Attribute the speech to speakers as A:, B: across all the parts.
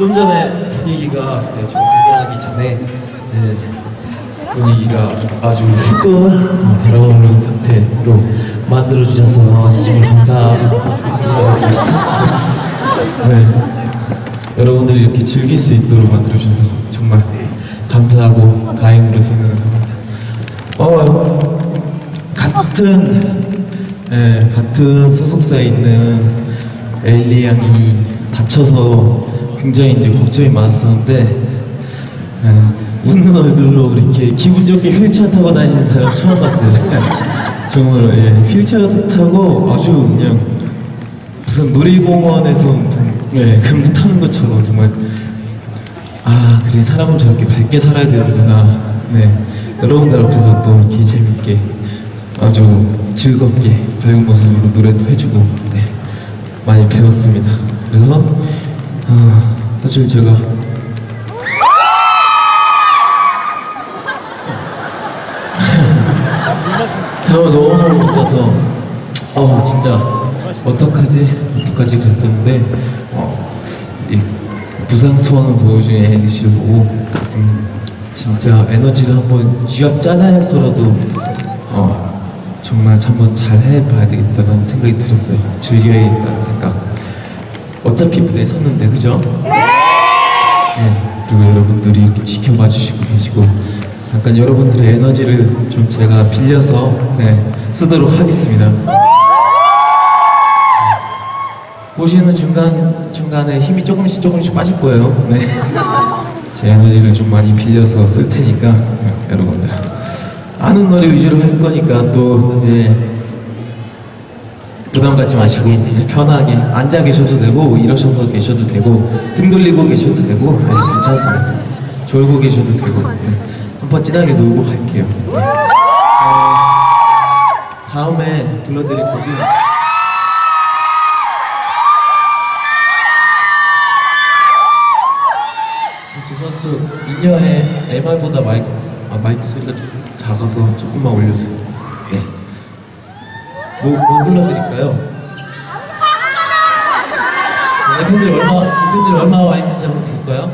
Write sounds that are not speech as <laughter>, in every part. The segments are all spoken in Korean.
A: 좀 전에 분위기가 네, 저 등장하기 전에 네, 분위기가 아주 후끈 달아오르는 상태로 만들어 주셔서 감사드리다고 드리시죠. 네, 여러분들이 이렇게 즐길 수 있도록 만들어 주셔서 정말 감사하고 다행으로 생각합니다. 어, 같은 예, 같은 소속사에 있는 엘리 양이 다쳐서 굉장히 이제 걱정이 많았었는데 예, 웃는 얼굴로 그렇게 기분 좋게 휠체어 타고 다니는 사람 처음 봤어요. <laughs> 정말 예, 휠체어 타고 아주 그냥 무슨 놀이공원에서 무슨 예, 그런 거 타는 것처럼 정말 아 그래 사람은 저렇게 밝게 살아야 되는구나. 네. 여러분들 앞에서 또 이렇게 재밌게 아주 즐겁게 밝은 모습으로 노래도 해주고 네. 많이 배웠습니다. 그래서 아, 사실 제가 <laughs> 잠을 너무 못 자서 어 진짜 어떡하지? 어떡하지? 그랬었는데 어, 이 부상 투어는 보여준 앤디 씨를 보고 음, 진짜 에너지를 한번 쥐어 짜내서라도 어, 정말 한번 잘 해봐야 되겠다는 생각이 들었어요. 즐겨야겠다는 생각 어차피 무대에 섰는데 그죠? 네, 그리고 여러분들이 이렇게 지켜봐 주시고 계시고 잠깐 여러분들의 에너지를 좀 제가 빌려서 네, 쓰도록 하겠습니다. 보시는 중간 중간에 힘이 조금씩 조금씩 빠질 거예요. 네, <laughs> 제 에너지를 좀 많이 빌려서 쓸 테니까 네, 여러분들 아는 노래 위주로 할 거니까 또 예, 부담 갖지 마시고 편하게 앉아 계셔도 되고 일어서서 계셔도 되고 등 돌리고 계셔도 되고 네, 괜찮습니다. 졸고 계셔도 되고 네. 한번 진하게 놀고 갈게요. 네. 어, 다음에 불러드릴 곡은 죄송한데 저 인여의 MR보다 마이크 아 마이크 소리가 좀 작아서 조금만 올려주세요. 네. 뭐, 뭐 불러드릴까요? 네, 팬들이 얼마, 팬들이 얼마 와 있는지 한번 볼까요?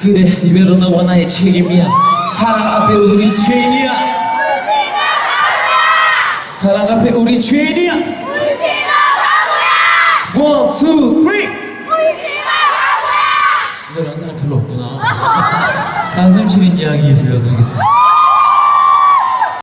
A: 그래, 이대로 너와 나의 책임이야. 사랑 앞에 우리 죄인이야. 사랑 앞에 우리 죄인이야. 원, 투, 쓰리. 이 노래 한 사람 별로 없구나. <laughs> 한숨 쉬는 이야기 불러드리겠습니다.